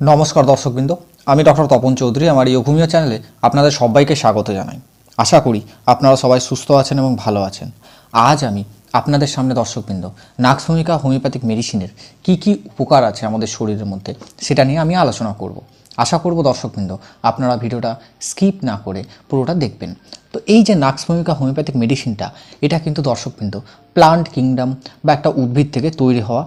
নমস্কার দর্শকবৃন্দ, আমি ডক্টর তপন চৌধুরী, আমার এই অঘুমিয়া চ্যানেলে আপনাদের সবাইকে স্বাগত জানাই। আশা করি আপনারা সবাই সুস্থ আছেন এবং ভালো আছেন। আজ আমি আপনাদের সামনে দর্শকবৃন্দ নাকসমিকা হোমিওপ্যাথিক মেডিসিনের কি কি উপকার আছে আমাদের শরীরের মধ্যে সেটা নিয়ে আমি আলোচনা করব। আশা করব দর্শকবৃন্দ, আপনারা ভিডিওটা স্কিপ না করে পুরোটা দেখবেন। তো এই যে নাক্সভূমিকা হোমিওপ্যাথিক মেডিসিনটা, এটা কিন্তু দর্শকবৃন্দ, প্লান্ট কিংডম বা একটা উদ্ভিদ থেকে তৈরি হওয়া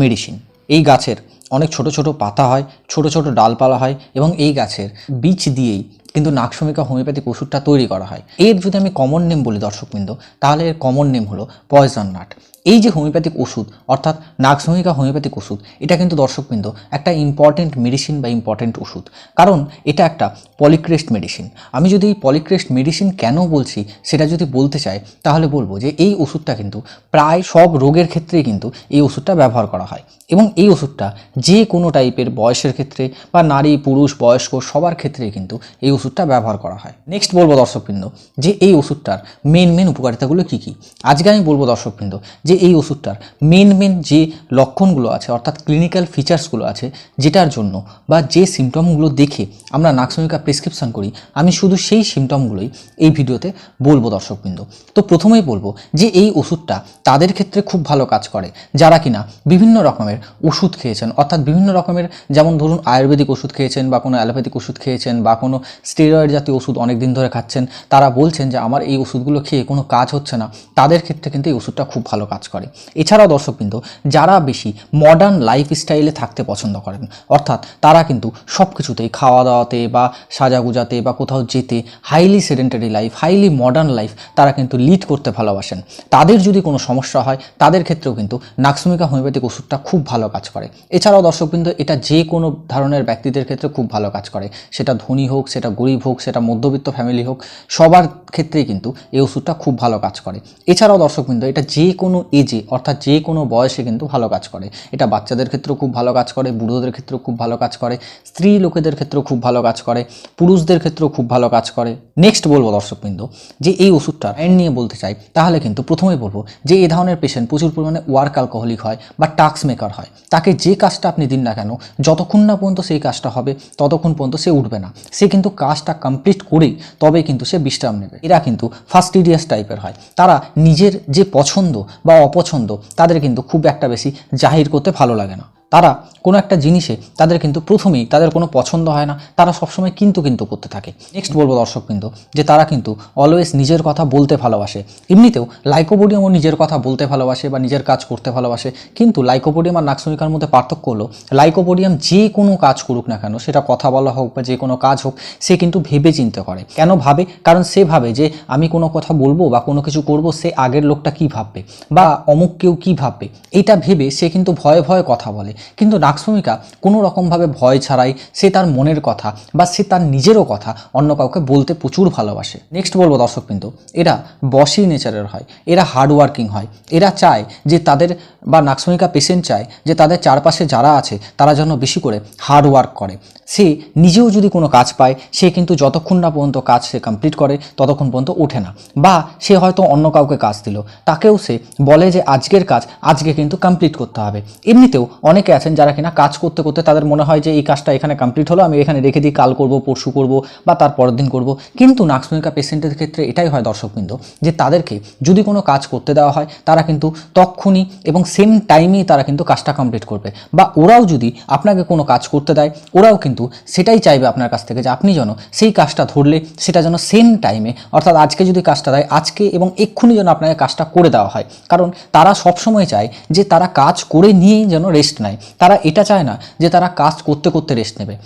মেডিসিন। এই গাছের অনেক ছোট ছোট পাতা হয়, ছোট ছোট ডালপালা হয় এবং এই গাছের বীজ দিয়েই কিন্তু নাকশমিকা হোমিওপ্যাথিক ওষুধটা তৈরি করা হয়। এর যদি আমি কমন নেম বলি দর্শকবৃন্দ, তাহলে এর কমন নেম হলো পয়জন নাট এই যে হোমিওপ্যাথিক ওষুধ, অর্থাৎ নাকসমিকা হোমিওপ্যাথিক ওষুধ, এটা কিন্তু দর্শকবৃন্দ একটা ইম্পর্টেন্ট মেডিসিন বা ইম্পর্টেন্ট ওষুধ। কারণ এটা একটা পলিক্রেস্ট মেডিসিন আমি যদি এই পলিক্রেস্ট মেডিসিন কেন বলছি, সেটা যদি বলতে চাই, তাহলে বলব যে এই ওষুধটা কিন্তু প্রায় সব রোগের ক্ষেত্রেই কিন্তু এই ওষুধটা ব্যবহার করা হয়। এবং এই ওষুধটা যে কোনো টাইপের বয়সের ক্ষেত্রে বা নারী, পুরুষ, বয়স্ক, সবার ক্ষেত্রেই কিন্তু এই ওষুধটা ব্যবহার করা হয়। নেক্সট বলব দর্শকবৃন্দ যে এই ওষুধটার মেন মেন উপকারিতাগুলো কী কী? আজকে আমি বলব দর্শকবৃন্দ যে এই ওষুধটার মেন মেন যে লক্ষণগুলো আছে, অর্থাৎ ক্লিনিক্যাল ফিচার্সগুলো আছে, যেটার জন্য বা যে সিমটমগুলো দেখে আমরা নাকসমিকা প্রেসক্রিপশন করি, আমি শুধু সেই সিমটমগুলোই এই ভিডিওতে বলব দর্শকবৃন্দ। তো প্রথমেই বলব যে এই ওষুধটা তাদের ক্ষেত্রে খুব ভালো কাজ করে। যারা কিনা বিভিন্ন রকমের ওষুধ খেয়েছেন, অর্থাৎ বিভিন্ন রকমের যেমন ধরুন আয়ুর্বেদিক ওষুধ খেয়েছেন বা কোনো অ্যালোপ্যাথিক ওষুধ খেয়েছেন বা কোনো স্টেরয়েড জাতীয় ওষুধ অনেক দিন ধরে খাচ্ছেন, তারা বলছেন যে আমার এই ওষুধগুলো খেয়ে কোনো কাজ হচ্ছে না। তাদের ক্ষেত্রে কিন্তু এই ওষুধটা খুব ভালো কাজ করে। এছাড়াও দর্শকবৃন্দ যারা বেশি মডার্ন লাইফ স্টাইলে থাকতে পছন্দ করেন, অর্থাৎ তারা কিন্তু সব কিছুতেই খাওয়া দাওয়াতে বা সাজাগুজাতে বা কোথাও যেতে highly sedentary life highly modern life তারা কিন্তু লিড করতে ভালোবাসেন। তাদের যদি কোনো সমস্যা হয়, তাদের ক্ষেত্রেও কিন্তু নাকসমিকা হোমিওপ্যাথিক ওষুধটা খুব ভালো কাজ করে। এছাড়াও দর্শকবৃন্দ এটা যে কোনো ধরনের ব্যক্তিদের ক্ষেত্রে খুব ভালো কাজ করে। সেটা ধনী হোক, সেটা গরিব হোক, সেটা মধ্যবিত্ত ফ্যামিলি হোক, সবার ক্ষেত্রেই কিন্তু এই ওষুধটা খুব ভালো কাজ করে। এছাড়াও দর্শকবৃন্দ এটা যে কোনো এজে অর্থাৎ যে কোনো বয়সে কিন্তু ভালো কাজ করে। এটা বাচ্চাদের ক্ষেত্রেও খুব ভালো কাজ করে, বুড়োদের ক্ষেত্রেও খুব ভালো কাজ করে, স্ত্রী লোকেদের ক্ষেত্রেও খুব ভালো কাজ করে, পুরুষদের ক্ষেত্রেও খুব ভালো কাজ করে। নেক্সট বলব দর্শকবৃন্দ, যে এই ওষুধটা এন্ড নিয়ে বলতে চাই, তাহলে কিন্তু প্রথমেই বলব যে এই ধরনের পেশেন্ট প্রচুর পরিমাণে ওয়ার্ক অ্যালকোহলিক হয় বা টাক্স মেকার হয়। তাকে যে কাজটা আপনি দিন না কেন, যতক্ষণ না পর্যন্ত সেই কাজটা হবে, ততক্ষণ পর্যন্ত সে উঠবে না। সে কিন্তু কাজটা কমপ্লিট করেই তবে কিন্তু সে বিশ্রাম নেবে। এরা কিন্তু ফাস্টিডিয়াস টাইপের হয়। তারা নিজের যে পছন্দ বা অপছন্দ তাদের কিন্তু খুব একটা বেশি জাহির করতে ভালো লাগে না। তারা কোনো একটা জিনিসে তাদের কিন্তু প্রথমেই তাদের কোনো পছন্দ হয় না। তারা সবসময় কিন্তু কিন্তু করতে থাকে। নেক্সট বলব দর্শক কিন্তু যে তারা কিন্তু অলওয়েজ নিজের কথা বলতে ভালোবাসে। এমনিতেও লাইকোপোডিয়ামও নিজের কথা বলতে ভালোবাসে বা নিজের কাজ করতে ভালোবাসে। কিন্তু লাইকোপোডিয়াম আর নাকসমিকার মধ্যে পার্থক্য হলো, লাইকোপোডিয়াম যে কোনো কাজ করুক না কেন, সেটা কথা বলা হোক বা যে কোনো কাজ হোক, সে কিন্তু ভেবে চিন্তে করে। কেন ভাবে? কারণ সে ভাবে যে আমি কোনো কথা বলব বা কোনো কিছু করব, সে আগের লোকটা কি ভাববে? বা অমুক কেউ কী ভাববে? এটা ভেবে সে কিন্তু ভয়ে ভয়ে কথা বলে। কিন্তু নাকসমিকা কোনো রকমভাবে ভয় ছাড়াই সে তার মনের কথা বা সে তার নিজেরও কথা অন্য কাউকে বলতে প্রচুর ভালোবাসে। নেক্সট বলব দর্শক কিন্তু এরা বসি নেচারের হয়, এরা হার্ডওয়ার্কিং হয়, এরা চায় যে তাদের বা নাকসমিকা পেশেন্ট চায় যে তাদের চারপাশে যারা আছে তারা যেন বেশি করে হার্ড ওয়ার্ক করে। সে নিজেও যদি কোনো কাজ পায়, সে কিন্তু যতক্ষণ না পর্যন্ত কাজ সে কমপ্লিট করে, ততক্ষণ পর্যন্ত ওঠে না। বা সে হয়তো অন্য কাউকে কাজ দিল, তাকেও সে বলে যে আজকের কাজ, আজকে কিন্তু কমপ্লিট করতে হবে। এমনিতেও অনেকে আছেন যারা কিনা কাজ করতে করতে তাদের মনে হয় যে, এই কাজটা এখানে কমপ্লিট হলো, আমি এখানে রেখে দিই কাল করব, পরশু করব বা তার পরের দিন করব। কিন্তু নাকসমিকা পেশেন্টের ক্ষেত্রে এটাই হয় দর্শকবৃন্দ, যে তাদেরকে যদি কোনো কাজ করতে দেওয়া হয়, তারা কিন্তু তক্ষুনি এবং সেম টাইমেই তারা কিন্তু কাজটা কমপ্লিট করবে। বা ওরাও যদি আপনাকে কোনো কাজ করতে দেয়, ওরাও কিন্তু সেটাই চাইবে আপনার কাছ থেকে যে, আপনি যেন সেই কাজটা ধরলে, সেটা যেন সেম টাইমে অর্থাৎ আজকে যদি কাজটা দেয়, আজকে এবং এক্ষুনি যেন আপনাকে কাজটা করে দেওয়া হয়। কারণ তারা সবসময় চায় যে, তারা কাজ করে নিয়েই যেন রেস্ট নেয়। তারা এটা চায় না যে তারা কাজ করতে করতে রেস্ট নেবে।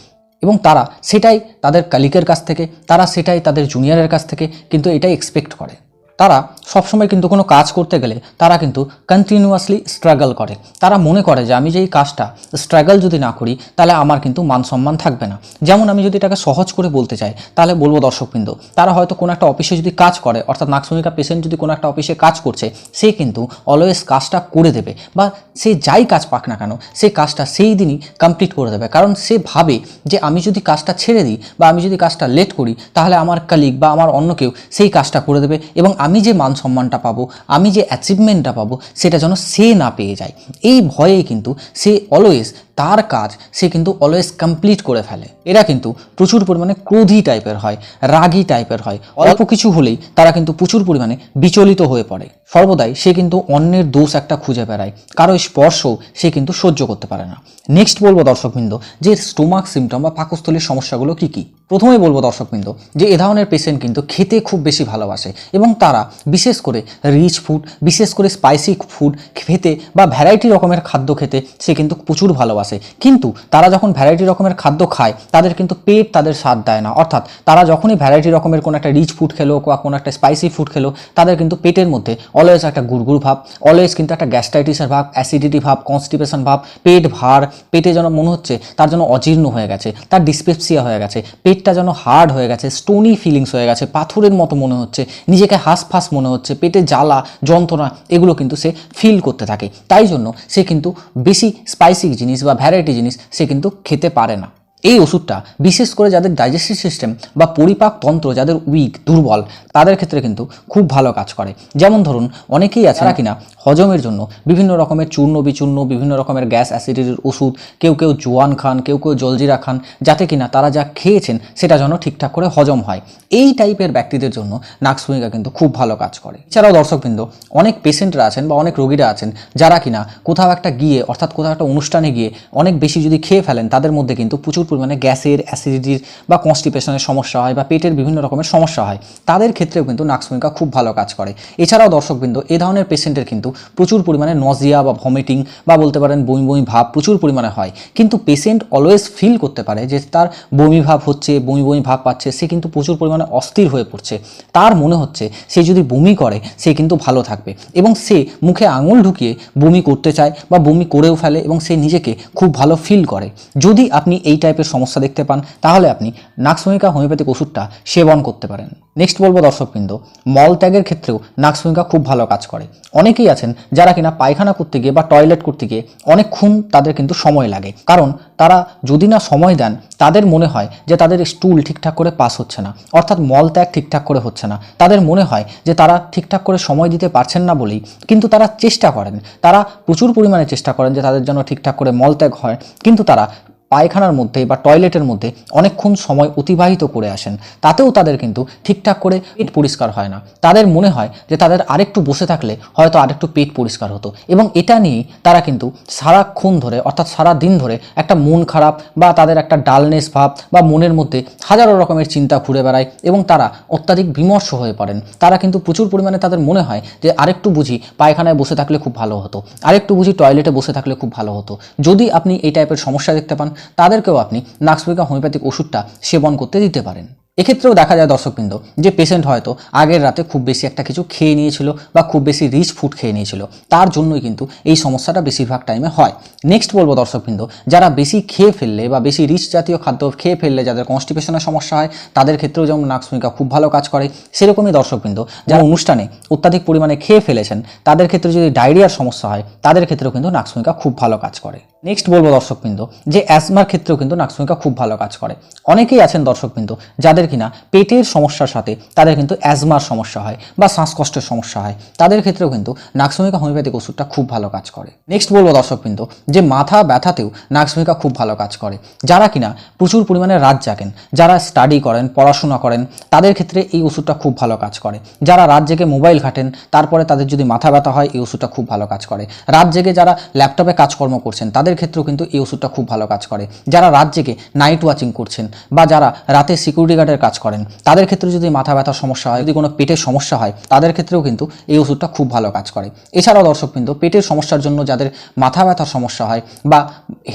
এবং তারা সেটাই তাদের কালিকের কাছ থেকে, তারা সেটাই তাদের জুনিয়রের কাছ থেকে কিন্তু এটাই এক্সপেক্ট করে। তারা সবসময় কিন্তু কোনো কাজ করতে গেলে তারা কিন্তু কন্টিনিউয়াসলি স্ট্রাগল করে। তারা মনে করে যে আমি যে এই কাজটা স্ট্রাগল যদি না করি, তাহলে আমার কিন্তু মান সম্মান থাকবে না। যেমন আমি যদি এটাকে সহজ করে বলতে চাই, তাহলে বলব দর্শকবৃন্দ, তারা হয়তো কোনো একটা অফিসে যদি কাজ করে, অর্থাৎ নাকসমিকা পেশেন্ট যদি কোনো একটা অফিসে কাজ করছে, সে কিন্তু অলওয়েজ কাজটা করে দেবে বা সে যাই কাজ পাক না কেন, সে কাজটা সেই দিনই কমপ্লিট করে দেবে। কারণ সে ভাবে যে আমি যদি কাজটা ছেড়ে দিই বা আমি যদি কাজটা লেট করি, তাহলে আমার কালিগ বা আমার অন্য কেউ সেই কাজটা করে দেবে এবং আমি যে মান সম্মানটা পাবো, আমি যে অ্যাচিভমেন্টটা পাবো, সেটা যেন সে না পেয়ে যায়। এই ভয়ে কিন্তু সে অলওয়েজ তার কাজ সে কিন্তু অলওয়েজ কমপ্লিট করে ফেলে। এরা কিন্তু প্রচুর পরিমাণে ক্রোধী টাইপের হয়, রাগী টাইপের হয়। অল্প কিছু হলেই তারা কিন্তু প্রচুর পরিমাণে বিচলিত হয়ে পড়ে। সর্বদাই সে কিন্তু অন্যের দোষ একটা খুঁজে বেড়ায়। কারও স্পর্শও সে কিন্তু সহ্য করতে পারে না। নেক্সট বলব দর্শকবৃন্দ, যে স্টোমাক সিমটম বা পাকস্থলীর সমস্যাগুলো কি কি? প্রথমেই বলব দর্শকবৃন্দ, যে এ ধরনের পেশেন্ট কিন্তু খেতে খুব বেশি ভালোবাসে এবং তারা বিশেষ করে রিচ ফুড বিশেষ করে স্পাইসি ফুড খেতে বা ভ্যারাইটি রকমের খাদ্য খেতে সে কিন্তু প্রচুর ভালোবাসে। কিন্তু তারা যখন ভ্যারাইটি রকমের খাদ্য খায়, তাদের কিন্তু পেট তাদের স্বাদ দেয় না। অর্থাৎ তারা যখনই ভ্যারাইটি রকমের কোনো একটা রিচ ফুড খেলো বা কোনো একটা স্পাইসি ফুড খেলো, তাদের কিন্তু পেটের মধ্যে অলওয়েজ একটা গুড়গুড় ভাব অলওয়েজ কিন্তু একটা গ্যাস্ট্রাইটিসের ভাব অ্যাসিডিটি ভাব কনস্টিপেশন ভাব, পেট ভার, পেটে যেন মনে হচ্ছে তার জন্য অজীর্ণ হয়ে গেছে, তার ডিসপেপসিয়া হয়ে গেছে, পেটটা যেন হার্ড হয়ে গেছে স্টোনি ফিলিংস হয়ে গেছে, পাথরের মতো মনে হচ্ছে, নিজেকে হাঁসফাঁস মনে হচ্ছে, পেটে জ্বালা, যন্ত্রণা, এগুলো কিন্তু সে ফিল করতে থাকে। তাই জন্য সে কিন্তু বেশি স্পাইসি জিনিস বা ভ্যারাইটি জিনিস সে কিন্তু খেতে পারে না। এই ওষুধটা বিশেষ করে যাদের ডাইজেস্টিভ সিস্টেম বা পরিপাক তন্ত্র যাদের উইক দুর্বল তাদের ক্ষেত্রে কিন্তু খুব ভালো কাজ করে। যেমন ধরুন অনেকেই আছে যারা কিনা হজমের জন্য বিভিন্ন রকমের চূর্ণ বিচূর্ণ বিভিন্ন রকমের গ্যাস অ্যাসিডিটির ওষুধ কেউ কেউ জোয়ান খান কেউ কেউ জলজিরা খান যাতে কিনা তারা যা খেয়েছেন সেটা যেন ঠিকঠাক করে হজম হয়। এই টাইপের ব্যক্তিদের জন্য নাকসুমিকা কিন্তু খুব ভালো কাজ করে। এছাড়াও দর্শকবৃন্দ অনেক পেশেন্টরা আছেন বা অনেক রোগীরা আছেন যারা কিনা কোথাও একটা গিয়ে অর্থাৎ কোথাও একটা অনুষ্ঠানে গিয়ে অনেক বেশি যদি খেয়ে ফেলেন তাদের মধ্যে কিন্তু প্রচুর পরিমাণে গ্যাসের অ্যাসিডিটির বা কনস্টিপেশনের সমস্যা হয় বা পেটের বিভিন্ন রকমের সমস্যা হয়, তাদের ক্ষেত্রেও কিন্তু নাকসুমিকা খুব ভালো কাজ করে। এছাড়াও দর্শকবৃন্দ, এ ধরনের পেশেন্টের কিন্তু প্রচুর পরিমাণে নজিয়া বা ভমিটিং বা বলতে পারেন বমি বমি ভাব প্রচুর পরিমাণে হয়। কিন্তু পেশেন্ট অলওয়েজ ফিল করতে পারে যে তার বমি ভাব হচ্ছে, বমি বমি ভাব পাচ্ছে, সে কিন্তু প্রচুর পরিমাণে অস্থির হয়ে পড়ছে। তার মনে হচ্ছে সে যদি বমি করে, সে কিন্তু ভালো থাকবে এবং সে মুখে আঙুল ঢুকিয়ে বমি করতে চায় বা বমি করেও ফেলে এবং সে নিজেকে খুব ভালো ফিল করে। যদি আপনি এই টাইপের সমস্যা দেখতে পান, তাহলে আপনি নাকসমিকা হোমিওপ্যাথিক ওষুধটা সেবন করতে পারেন। নেক্সট বলব দর্শকবৃন্দ, মল ত্যাগের ক্ষেত্রেও নাকসমিকা খুব ভালো কাজ করে। অনেকেই আছেন যারা কিনা পায়খানা করতে গিয়ে বা টয়লেট করতে গিয়ে অনেকক্ষণ তাদের কিন্তু সময় লাগে। কারণ তারা যদি না সময় দেন, তাদের মনে হয় যে তাদের স্টুল ঠিকঠাক করে পাস হচ্ছে না, অর্থাৎ মল ত্যাগ ঠিকঠাক করে হচ্ছে না। তাদের মনে হয় যে তারা ঠিকঠাক করে সময় দিতে পারছেন না বলেই কিন্তু তারা চেষ্টা করেন। তারা প্রচুর পরিমাণে চেষ্টা করেন যে তাদের জন্য ঠিকঠাক করে মল ত্যাগ হয়, কিন্তু তারা পায়খানার মধ্যে বা টয়লেটের মধ্যে অনেকক্ষণ সময় অতিবাহিত করে আসেন। তাতেও তাদের কিন্তু ঠিকঠাক করে পেট পরিষ্কার হয় না। তাদের মনে হয় যে তাদের আরেকটু বসে থাকলে হয়তো আরেকটু পেট পরিষ্কার হতো। এবং এটা নিয়েই তারা কিন্তু সারাক্ষণ ধরে, অর্থাৎ সারা দিন ধরে একটা মন খারাপ বা তাদের একটা ডালনেস ভাব বা মনের মধ্যে হাজারো রকমের চিন্তা ঘুরে বেড়ায় এবং তারা অত্যাধিক বিমর্ষ হয়ে পড়েন। তারা কিন্তু প্রচুর পরিমাণে তাদের মনে হয় যে আরেকটু বুঝি পায়খানায় বসে থাকলে খুব ভালো হতো, আরেকটু বুঝি টয়লেটে বসে থাকলে খুব ভালো হতো। যদি আপনি এই টাইপের সমস্যা দেখতে পান তাদেরকেও আপনি নাক্সপিকা হোমিওপ্যাথিক ওষুধটা সেবন করতে দিতে পারেন। এক্ষেত্রেও দেখা যায় দর্শকবৃন্দ, যে পেশেন্ট হয়তো আগের রাতে খুব বেশি একটা কিছু খেয়ে নিয়েছিল বা খুব বেশি রিচ ফুড খেয়ে নিয়েছিল, তার জন্যই কিন্তু এই সমস্যাটা বেশিরভাগ টাইমে হয়। নেক্সট বলব দর্শকবৃন্দ, যারা বেশি খেয়ে ফেললে বা বেশি রিচ জাতীয় খাদ্য খেয়ে ফেললে যাদের কনস্টিপেশনের সমস্যা হয়, তাদের ক্ষেত্রেও যেমন নাকসমিকা খুব ভালো কাজ করে, সেরকমই দর্শকবৃন্দ, যারা অনুষ্ঠানে অত্যাধিক পরিমাণে খেয়ে ফেলেছেন, তাদের ক্ষেত্রে যদি ডায়রিয়ার সমস্যা হয়, তাদের ক্ষেত্রেও কিন্তু নাকসমিকা খুব ভালো কাজ করে। নেক্সট বলব দর্শকবৃন্দ যে অ্যাজমার ক্ষেত্রেও কিন্তু নাকসমিকা খুব ভালো কাজ করে। অনেকেই আছেন দর্শকবৃন্দ যাদের কিনা পেটের সমস্যার সাথে তাদের কিন্তু অ্যাজমার সমস্যা হয় বা শ্বাসকষ্টের সমস্যা হয়। তাদের ক্ষেত্রেও কিন্তু নাকসমিকা হোমিওপ্যাথিক ওষুধটা খুব ভালো কাজ করে। নেক্সট বলব দর্শকবৃন্দ যে মাথা ব্যথাতেও নাকসমিকা খুব ভালো কাজ করে। যারা কিনা প্রচুর পরিমাণে রাত জাগেন, যারা স্টাডি করেন, পড়াশোনা করেন, তাদের ক্ষেত্রে এই ওষুধটা খুব ভালো কাজ করে। যারা রাত জেগে মোবাইল ঘাটেন, তারপরে তাদের যদি মাথা ব্যথা হয়, এই ওষুধটা খুব ভালো কাজ করে। রাত জেগে যারা ল্যাপটপে কাজকর্ম করছেন, তাদের ক্ষেত্রেও কিন্তু এই ওষুধটা খুব ভালো কাজ করে। যারা রাত জেগে নাইট ওয়াচিং করছেন বা যারা রাতে সিকিউরিটি গার্ডের কাজ করেন, তাদের ক্ষেত্রে যদি মাথা ব্যথার সমস্যা হয়, যদি কোনো পেটের সমস্যা হয়, তাদের ক্ষেত্রেও কিন্তু এই ওষুধটা খুব ভালো কাজ করে। এছাড়াও দর্শকবৃন্দ পেটের সমস্যার জন্য যাদের মাথা ব্যথার সমস্যা হয় বা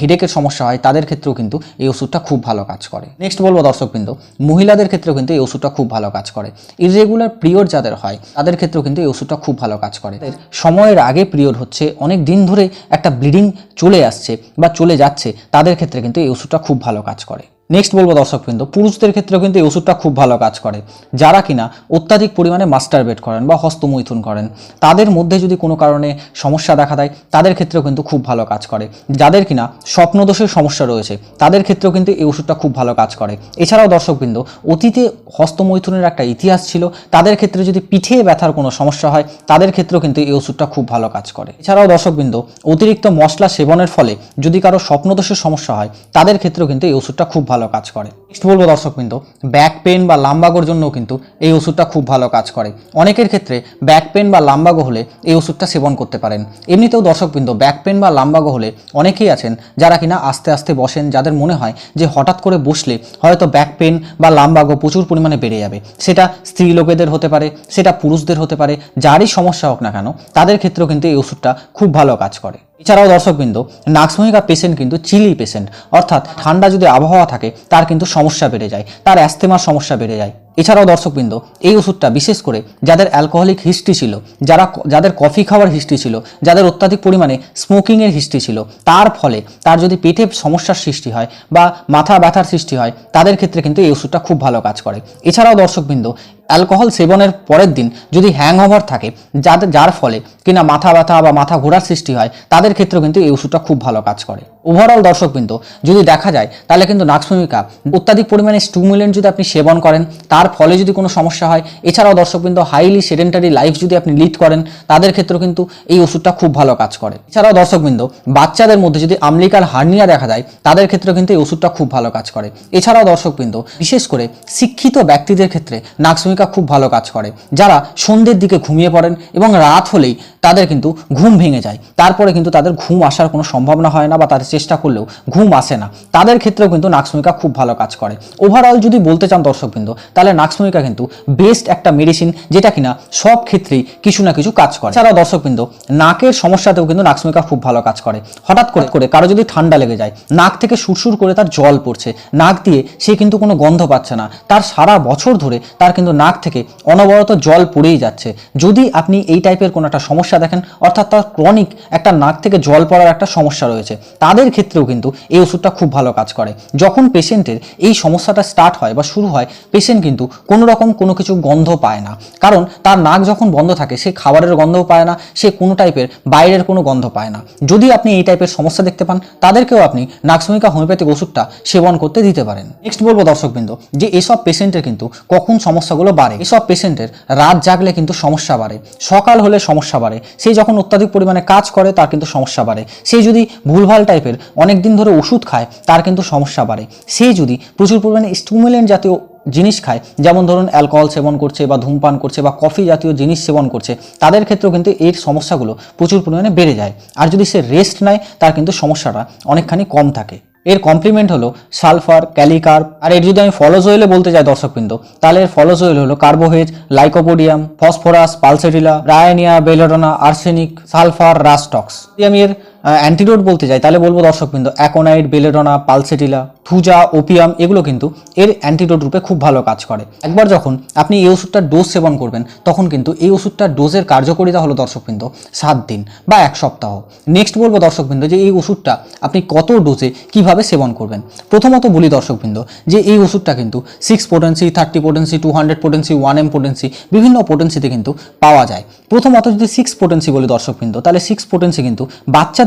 হেডেকের সমস্যা হয়, তাদের ক্ষেত্রেও কিন্তু এই ওষুধটা খুব ভালো কাজ করে। নেক্সট বলব দর্শকবৃন্দ মহিলাদের ক্ষেত্রেও কিন্তু এই ওষুধটা খুব ভালো কাজ করে। ইরেগুলার পিরিয়ড যাদের হয়, তাদের ক্ষেত্রেও কিন্তু এই ওষুধটা খুব ভালো কাজ করে। তাদের সময়ের আগে পিরিয়ড হচ্ছে, অনেক দিন ধরে একটা ব্লিডিং চলে আসছে। বা চলে যাচ্ছে তাদের ক্ষেত্রে কিন্তু এই ওষুধটা খুব ভালো কাজ করে। নেক্সট বলব দর্শকবৃন্দ, পুরুষদের ক্ষেত্রেও কিন্তু এই ওষুধটা খুব ভালো কাজ করে। যারা কিনা অত্যাধিক পরিমাণে মাস্টার বেড করেন বা হস্তমৈথুন করেন, তাদের মধ্যে যদি কোনো কারণে সমস্যা দেখা দেয়, তাদের ক্ষেত্রেও কিন্তু খুব ভালো কাজ করে। যাদের কিনা স্বপ্নদোষের সমস্যা রয়েছে, তাদের ক্ষেত্রেও কিন্তু এই ওষুধটা খুব ভালো কাজ করে। এছাড়াও দর্শকবৃন্দ, অতীতে হস্তমৈথুনের একটা ইতিহাস ছিল, তাদের ক্ষেত্রে যদি পিঠে ব্যথার কোনো সমস্যা হয়, তাদের ক্ষেত্রেও কিন্তু এই ওষুধটা খুব ভালো কাজ করে। এছাড়াও দর্শকবৃন্দ, অতিরিক্ত মশলা সেবনের ফলে যদি কারও স্বপ্নদোষের সমস্যা হয়, তাদের ক্ষেত্রেও কিন্তু এই ওষুধটা খুব ভালো কাজ করে। নেক্সট বলব দর্শকবৃন্দ ব্যাক পেন বা লাম্বাগোর জন্যও কিন্তু এই ওষুধটা খুব ভালো কাজ করে। অনেকের ক্ষেত্রে ব্যাক পেন বা লাম্বাগো হলে এই ওষুধটা সেবন করতে পারেন। এমনিতেও দর্শকবৃন্দ ব্যাক পেন বা লাম্বাগো হলে অনেকেই আছেন যারা কিনা আস্তে আস্তে বসেন, যাদের মনে হয় যে হঠাৎ করে বসলে হয়তো ব্যাক পেন বা লাম্বাগো প্রচুর পরিমাণে বেড়ে যাবে। সেটা স্ত্রী লোকেদের হতে পারে, সেটা পুরুষদের হতে পারে, যারই সমস্যা হোক না কেন, তাদের ক্ষেত্রেও কিন্তু এই ওষুধটা খুব ভালো কাজ করে। এছাড়াও দর্শকবৃন্দ নাক্সমহিকা পেশেন্ট কিন্তু চিলি পেশেন্ট, অর্থাৎ ঠান্ডা যদি আবহাওয়া থাকে, তার কিন্তু সমস্যা বেড়ে যায়, তার অ্যাস্থেমার সমস্যা বেড়ে যায়। এছাড়াও দর্শকবৃন্দ, এই ওষুধটা বিশেষ করে যাদের অ্যালকোহলিক হিস্ট্রি ছিল, যারা যাদের কফি খাওয়ার হিস্ট্রি ছিল, যাদের অত্যাধিক পরিমাণে স্মোকিংয়ের হিস্ট্রি ছিল, তার ফলে তার যদি পেটে সমস্যার সৃষ্টি হয় বা মাথা ব্যথার সৃষ্টি হয়, তাদের ক্ষেত্রে কিন্তু এই ওষুধটা খুব ভালো কাজ করে। এছাড়াও দর্শকবৃন্দ অ্যালকোহল সেবনের পরের দিন যদি হ্যাংওভার থাকে যাদের যার ফলে কিনা মাথা ব্যথা বা মাথা ঘোরার সৃষ্টি হয়, তাদের ক্ষেত্রেও কিন্তু এই ওষুধটা খুব ভালো কাজ করে। ওভারঅল দর্শকবৃন্দ, যদি দেখা যায়, তাহলে কিন্তু নাক্সভূমিকা অত্যাধিক পরিমাণে স্টুমুলেন্ট যদি আপনি সেবন করেন, তার ফলে যদি কোনো সমস্যা হয়, এছাড়াও দর্শকবৃন্দ হাইলি সেডেন্টারি লাইফ যদি আপনি লিড করেন, তাদের ক্ষেত্রেও কিন্তু এই ওষুধটা খুব ভালো কাজ করে। এছাড়াও দর্শকবৃন্দ, বাচ্চাদের মধ্যে যদি আমলিকাল হার্নিয়া দেখা যায়, তাদের ক্ষেত্রেও কিন্তু এই ওষুধটা খুব ভালো কাজ করে। এছাড়াও দর্শকবৃন্দ, বিশেষ করে শিক্ষিত ব্যক্তিদের ক্ষেত্রে নাক্সভূমিকা খুব ভালো কাজ করে। যারা সন্ধ্যের দিকে ঘুমিয়ে পড়েন এবং রাত হলেই তাদের কিন্তু ঘুম ভেঙে যায়। তারপরে কিন্তু তাদের ঘুম আসার কোনো সম্ভাবনা হয় না বা তাদের চেষ্টা করলেও ঘুম আসে না। তাদের ক্ষেত্রেও কিন্তু নাক্সভূমিকা খুব ভালো কাজ করে। ওভারঅল যদি বলতে চান দর্শকবৃন্দ, তাহলে নাক্সভূমিকা কিন্তু বেস্ট একটা মেডিসিন যেটা কিনা সব ক্ষেত্রেই কিছু না কিছু কাজ করে। এছাড়াও দর্শকবৃন্দ, নাকের সমস্যাতেও কিন্তু নাক্সভূমিকা খুব ভালো কাজ করে। হঠাৎ করে করে কারও যদি ঠান্ডা লেগে যায়, নাক থেকে সুরসুর করে তার জল পড়ছে। নাক দিয়ে সে কিন্তু কোনো গন্ধ পাচ্ছে না। তার সারা বছর ধরে তার কিন্তু নাক থেকে অনবরত জল পড়েই যাচ্ছে। যদি আপনি এই টাইপের কোনো একটা সমস্যা দেখেন, অর্থাৎ তার ক্রনিক একটা নাক থেকে জল পড়ার একটা সমস্যা রয়েছে, তাদের ক্ষেত্রেও কিন্তু এই ওষুধটা খুব ভালো কাজ করে। যখন পেশেন্টের এই সমস্যাটা স্টার্ট হয় বা শুরু হয় পেশেন্ট কিন্তু কোনো রকম কোনো কিছু গন্ধ পায় না। কারণ তার নাক যখন বন্ধ থাকে, সে খাবারের গন্ধও পায় না, সে কোনো টাইপের বাইরের কোনো গন্ধ পায় না। যদি আপনি এই টাইপের সমস্যা দেখতে পান, তাদেরকেও আপনি নাকসমিকা হোমিওপ্যাথিক ওষুধটা সেবন করতে দিতে পারেন। নেক্সট বলব দর্শকবৃন্দ, যে এসব পেশেন্টের কিন্তু কখন সমস্যাগুলো বাড়ে। এসব পেশেন্টের রাত জাগলে কিন্তু সমস্যা বাড়ে। সকাল হলে সমস্যা বাড়ে। সে যখন অত্যাধিক পরিমাণে কাজ করে, তার কিন্তু সমস্যা বাড়ে। সে যদি ভুলভাল টাইপের অনেক দিন ধরে ওষুধ খায়, তার কিন্তু সমস্যা বাড়ে। সে যদি প্রচুর পরিমাণে স্টুমুলেন্ট জাতীয় জিনিস খায়, যেমন ধরুন অ্যালকোহল সেবন করছে বা ধূমপান করছে বা কফি জাতীয় জিনিস সেবন করছে, তাদের ক্ষেত্রেও কিন্তু এর সমস্যাগুলো প্রচুর পরিমাণে বেড়ে যায়। আর যদি সে রেস্ট নেয়, তার কিন্তু সমস্যাটা অনেকখানি কম থাকে। এর কমপ্লিমেন্ট হলো সালফার ক্যালিকার্ব আর এর যদি আমি ফলজ অয়েলে বলতে যাই দর্শকবৃন্দ, তাহলে এর ফলজ অয়েল হলো কার্বোহেজ lycopodium phosphorus pulsatilla রায়ানিয়া belladonna arsenic sulphur rhus tox আমি এর অ্যান্টিডোট বলতে যাই তাহলে বলব দর্শকবৃন্দ aconite belladonna pulsatilla thuja opium এগুলো কিন্তু এর অ্যান্টিডোট রূপে খুব ভালো কাজ করে। একবার যখন আপনি এই ওষুধটার ডোজ সেবন করবেন, তখন কিন্তু এই ওষুধটার ডোজের কার্যকারিতা হলো দর্শকবৃন্দ, সাত দিন বা এক সপ্তাহ। নেক্সট বলব দর্শকবৃন্দ যে এই ওষুধটা আপনি কত ডোজে কীভাবে সেবন করবেন। প্রথমত বলি দর্শকবৃন্দ যে এই ওষুধটা কিন্তু six potency thirty potency two hundred potency one M potency বিভিন্ন পোটেন্সিতে কিন্তু পাওয়া যায়। প্রথমত যদি সিক্স পোটেন্সি বলি দর্শকবৃন্দ, তাহলে সিক্স পোটেন্সি কিন্তু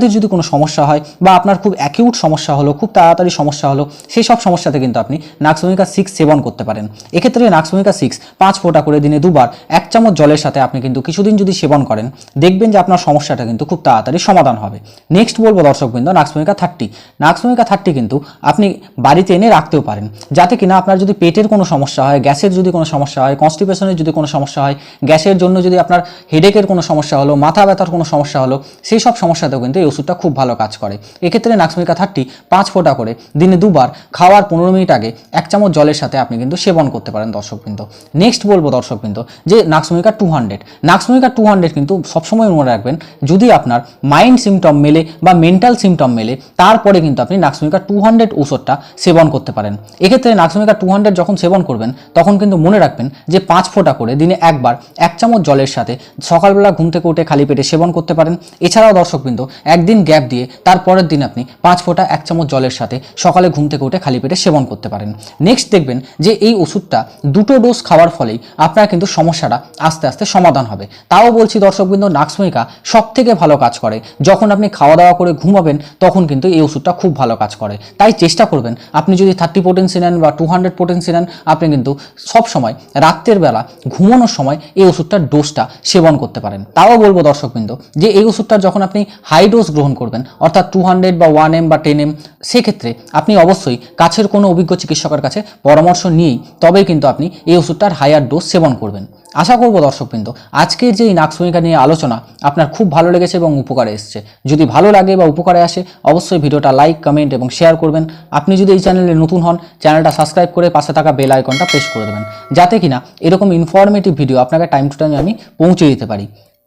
বাচ্চাদের যদি কোনো সমস্যা হয় বা আপনার খুব অ্যাকিউট সমস্যা হলো, খুব তাড়াতাড়ি সমস্যা হলো, সেই সব সমস্যাতে কিন্তু আপনি নাক্সভূমিকা সিক্স সেবন করতে পারেন। এক্ষেত্রে নাক্সভূমিকা সিক্স পাঁচ ফোঁটা করে দিনে দুবার এক চামচ জলের সাথে আপনি কিন্তু কিছুদিন যদি সেবন করেন, দেখবেন যে আপনার সমস্যাটা কিন্তু খুব তাড়াতাড়ি সমাধান হবে। নেক্সট বলব দর্শকবৃন্দ নাক্সভূমিকা থার্টি নাক্সভূমিকা থার্টি কিন্তু আপনি বাড়িতে এনে রাখতেও পারেন, যাতে কিনা আপনার যদি পেটের কোনো সমস্যা হয়, গ্যাসের যদি কোনো সমস্যা হয় কনস্টিপেশনের যদি কোনো সমস্যা হয়, গ্যাসের জন্য যদি আপনার হেডেকের কোনো সমস্যা হলো, মাথা ব্যথার কোনো সমস্যা হলো, সেই সব সমস্যাতেও কিন্তু এই ওষুধটা খুব ভালো কাজ করে। এক্ষেত্রে নাক্সমিকা থার্টি পাঁচ ফোঁটা করে, দিনে দুবার খাওয়ার পনেরো মিনিট আগে এক চামচ জলের সাথে আপনি কিন্তু সেবন করতে পারেন দর্শকবৃন্দ। নেক্সট বলব দর্শকবৃন্দ যে nux vomica two hundred. Nux vomica two hundred কিন্তু সবসময় মনে রাখবেন, যদি আপনার মাইন্ড সিমটম মেলে বা মেন্টাল সিমটম মেলে, তারপরে কিন্তু আপনি নাক্সমিকা টু হান্ড্রেড ওষুধটা সেবন করতে পারেন। এক্ষেত্রে নাক্সমিকা টু হান্ড্রেড যখন সেবন করবেন, তখন কিন্তু মনে রাখবেন যে পাঁচ ফোঁটা করে দিনে একবার এক চামচ জলের সাথে সকালবেলা ঘুম থেকে উঠে খালি পেটে সেবন করতে পারেন। এছাড়াও দর্শকবৃন্দ, এক একদিন গ্যাপ দিয়ে তারপরের দিন আপনি পাঁচ ফোঁটা এক চামচ জলের সাথে সকালে ঘুম থেকে উঠে খালি পেটে সেবন করতে পারেন। নেক্সট দেখবেন যে এই ওষুধটা দুটো ডোজ খাওয়ার ফলেই আপনার কিন্তু সমস্যাটা আস্তে আস্তে সমাধান হবে। তাও বলছি দর্শকবৃন্দ নাক্সমিকা সব থেকে ভালো কাজ করে। যখন আপনি খাওয়া দাওয়া করে ঘুমাবেন, তখন কিন্তু এই ওষুধটা খুব ভালো কাজ করে। তাই চেষ্টা করবেন, আপনি যদি থার্টি পোটেন্সি নেন বা টু হান্ড্রেড পোটেন্সি নেন, আপনি কিন্তু সব সময় রাত্রের বেলা ঘুমানোর সময় এই ওষুধটার ডোজটা সেবন করতে পারেন। তাও বলব দর্শকবৃন্দ, যে এই ওষুধটা যখন আপনি হাই ডোজ গ্রহণ করবেন। অর্থাৎ টু হান্ড্রেড বা ওয়ান এম বা টেন এম সেক্ষেত্রে আপনি অবশ্যই কাছের কোনো অভিজ্ঞ চিকিৎসকের কাছে পরামর্শ নিয়েই তবেই কিন্তু আপনি এই ওষুধটার হায়ার ডোজ সেবন করবেন। আশা করব দর্শকবৃন্দ, আজকের যে এই নাকসমিকা নিয়ে আলোচনা আপনার খুব ভালো লেগেছে এবং উপকারে এসছে। যদি ভালো লাগে বা উপকারে আসে, অবশ্যই ভিডিওটা লাইক কমেন্ট এবং শেয়ার করবেন। আপনি যদি এই চ্যানেলে নতুন হন, চ্যানেলটা সাবস্ক্রাইব করে পাশে থাকা বেল আইকনটা প্রেস করে দেবেন, যাতে কিনা এরকম ইনফরমেটিভ ভিডিও আপনাকে টাইম টু টাইম আমি পৌঁছে দিতে পারি।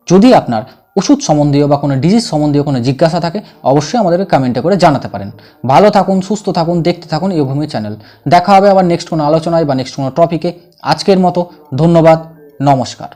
যদি আপনার ওষুধ সম্বন্ধীয় বা কোনো ডিজিজ সম্বন্ধীয় কোনো জিজ্ঞাসা থাকে, অবশ্যই আমাদেরকে কমেন্টে করে জানাতে পারেন। ভালো থাকুন, সুস্থ থাকুন, দেখতে থাকুন এই ভূমি চ্যানেল দেখা হবে আবার নেক্সট কোনো আলোচনায় বা নেক্সট কোনো টপিকে আজকের মতো, ধন্যবাদ, নমস্কার।